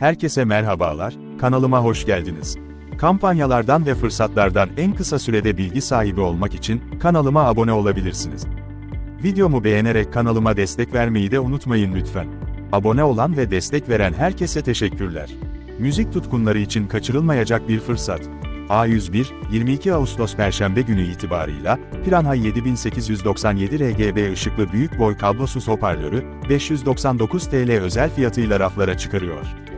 Herkese merhabalar, kanalıma hoş geldiniz. Kampanyalardan ve fırsatlardan en kısa sürede bilgi sahibi olmak için kanalıma abone olabilirsiniz. Videomu beğenerek kanalıma destek vermeyi de unutmayın lütfen. Abone olan ve destek veren herkese teşekkürler. Müzik tutkunları için kaçırılmayacak bir fırsat. A101, 22 Ağustos Perşembe günü itibarıyla, Piranha 7897 RGB ışıklı büyük boy kablosuz hoparlörü, 599 TL özel fiyatıyla raflara çıkarıyor.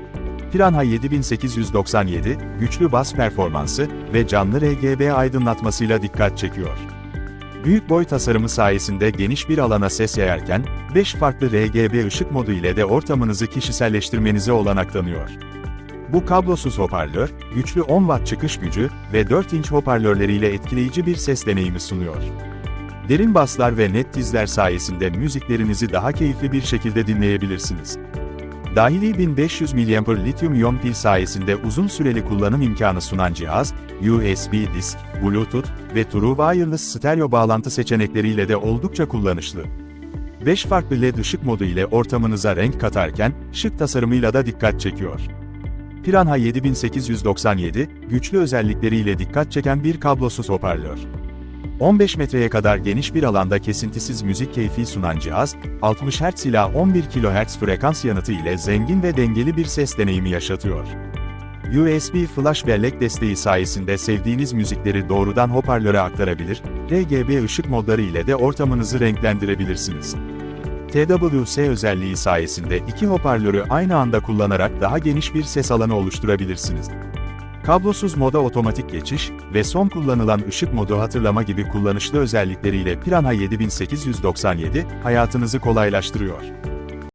Piranha 7897, güçlü bas performansı ve canlı RGB aydınlatmasıyla dikkat çekiyor. Büyük boy tasarımı sayesinde geniş bir alana ses yayarken, 5 farklı RGB ışık modu ile de ortamınızı kişiselleştirmenize olanak tanıyor. Bu kablosuz hoparlör, güçlü 10 watt çıkış gücü ve 4 inç hoparlörleriyle etkileyici bir ses deneyimi sunuyor. Derin baslar ve net dizler sayesinde müziklerinizi daha keyifli bir şekilde dinleyebilirsiniz. Dahili 1500 mAh lityum iyon pil sayesinde uzun süreli kullanım imkanı sunan cihaz, USB disk, Bluetooth ve True Wireless stereo bağlantı seçenekleriyle de oldukça kullanışlı. 5 farklı LED ışık modu ile ortamınıza renk katarken, şık tasarımıyla da dikkat çekiyor. Piranha 7897, güçlü özellikleriyle dikkat çeken bir kablosuz hoparlör. 15 metreye kadar geniş bir alanda kesintisiz müzik keyfi sunan cihaz, 60 Hz ila 11 kHz frekans yanıtı ile zengin ve dengeli bir ses deneyimi yaşatıyor. USB flash bellek desteği sayesinde sevdiğiniz müzikleri doğrudan hoparlöre aktarabilir, RGB ışık modları ile de ortamınızı renklendirebilirsiniz. TWS özelliği sayesinde iki hoparlörü aynı anda kullanarak daha geniş bir ses alanı oluşturabilirsiniz. Kablosuz moda otomatik geçiş ve son kullanılan ışık modu hatırlama gibi kullanışlı özellikleriyle Piranha 7897 hayatınızı kolaylaştırıyor.